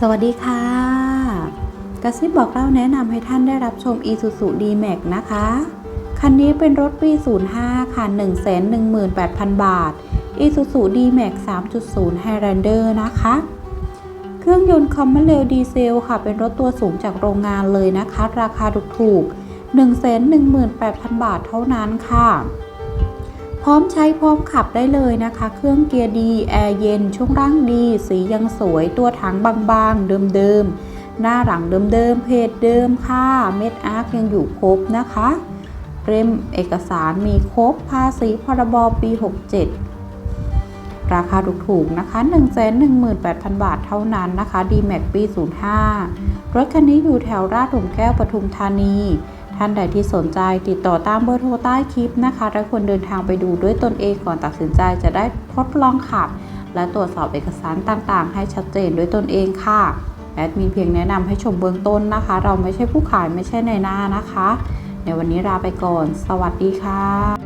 สวัสดีค่ะ กระซิบบอกเล่าแนะนำให้ท่านได้รับชม Isuzu D-Max นะคะ คันนี้เป็นรถปี 05 ค่ะ 118,000 บาท Isuzu D-Max 3.0 Highlander นะคะ เครื่องยนต์คอมมอนเรลดีเซลค่ะ เป็นรถตัวสูงจากโรงงานเลยนะคะ ราคาถูกๆ118,000 บาทเท่านั้นค่ะ ร้อมใช้พร้อมขับได้เลยนะคะ เครื่องเกียร์ดี แอร์เย็น ช่วงล่างดี สียังสวย ตัวถังบางๆ เดิมๆ หน้าหลังเดิมๆ เพจเดิมค่ะ เม็ดอาร์คยังอยู่ครบนะคะ เล่มเอกสารมีครบ ภาษีพรบปี 67 ราคาถูกๆ นะคะ 118,000 บาทเท่านั้นนะคะ D-Max ปี 05 รถคันนี้อยู่แถวราชหลุมแก้วปทุมธานี ท่านใดที่สนใจติดต่อตามเบอร์โทรใต้คลิปนะคะ และควรเดินทางไปดูด้วยตนเองก่อนตัดสินใจจะได้ทดลองขับ และตรวจสอบเอกสารต่างๆ ให้ชัดเจนด้วยตนเองค่ะแอดมินเพียงแนะนำให้ชมเบื้องต้นนะคะ เราไม่ใช่ผู้ขายไม่ใช่ในหน้านะคะ ในวันนี้ลาไปก่อน สวัสดีค่ะ